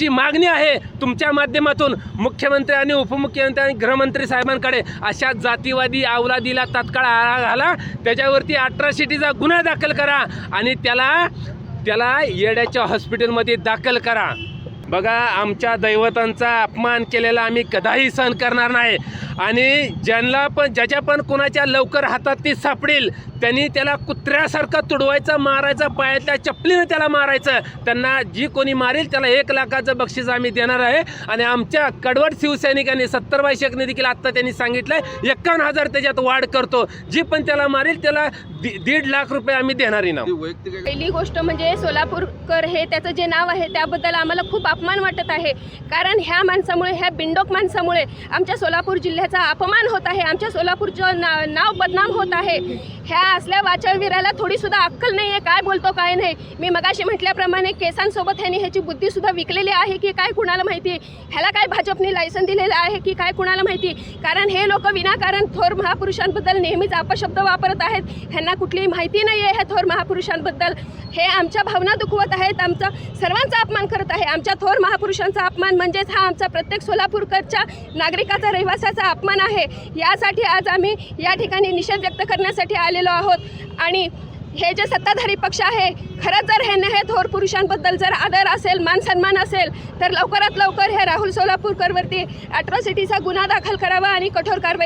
आमची मागणी आहे तुमच्या माध्यमातून मुख्यमंत्री आणि उपमुख्यमंत्री आणि गृहमंत्री साहेबांकडे अशा जातीवादी अवलादीला तात्काळ आळा घाला. त्याच्यावरती अट्रॉसिटीचा गुन्हा दाखल करा आणि त्याला त्याला येड्याच्या हॉस्पिटलमध्ये दाखल करा. बघा आमच्या दैवतांचा अपमान केलेला आम्ही कदाही सहन करणार नाही. आणि ज्यांना पण ज्याच्या पण कुणाच्या लवकर हातात ती सापडेल त्यांनी त्याला कुत्र्यासारखं तुडवायचं मारायचं पायातल्या चपलीनं त्याला मारायचं. त्यांना जी कोणी मारेल त्याला एक लाखाचं बक्षीस आम्ही देणार आहे. आणि आमच्या कडवट शिवसैनिकांनी सत्तर शेखने देखील आत्ता त्यांनी सांगितलंय एकावन्न हजार त्याच्यात वाढ करतो. जी पण त्याला मारेल त्याला दि- दीड लाख रुपये आम्ही देणार इनाम. आहे. पहिली गोष्ट म्हणजे सोलापूरकर हे त्याचं जे नाव आहे त्याबद्दल आम्हाला खूप अपमान वाटत आहे. कारण ह्या माणसामुळे ह्या बिंडोक माणसामुळे आमच्या सोलापूर जिल्ह्याचा अपमान होत आहे. आमच्या सोलापूरचं ना नाव बदनाम होत आहे. ह्या असल्या वाचळवीराला थोडीसुद्धा अक्कल नाही आहे काय बोलतो काय नाही. मी मगाशी म्हटल्याप्रमाणे केसांसोबत ह्यानी ह्याची बुद्धीसुद्धा विकलेली आहे की काय कुणाला माहिती? ह्याला काय भाजपने लायसन दिलेलं आहे की काय कुणाला माहिती? कारण हे लोक विनाकारण थोर महापुरुषांबद्दल नेहमीच अपशब्द वापरत आहेत. ह्यांना कुठलीही माहिती नाही आहे ह्या थोर महापुरुषांबद्दल. हे आमच्या भावना दुखवत आहेत. आमचा सर्वांचा अपमान करत आहे. आमच्या थोर महापुरुषांचा अपमान म्हणजेच हा आमचा प्रत्येक सोलापूरकरच्या नागरिकाचा रहिवासाचा अपमान आहे. यासाठी आज आम्ही या ठिकाणी निषेध व्यक्त करण्यासाठी आलेलो आहोत. आणि हे जे सत्ताधारी पक्ष आहे खरंच जर हे हे थोर पुरुषांबद्दल जर आदर असेल मान सन्मान असेल तर लवकरात लवकर हे राहुल सोलापूरकरवरती ॲट्रॉसिटीचा गुन्हा दाखल करावा आणि कठोर कारवाई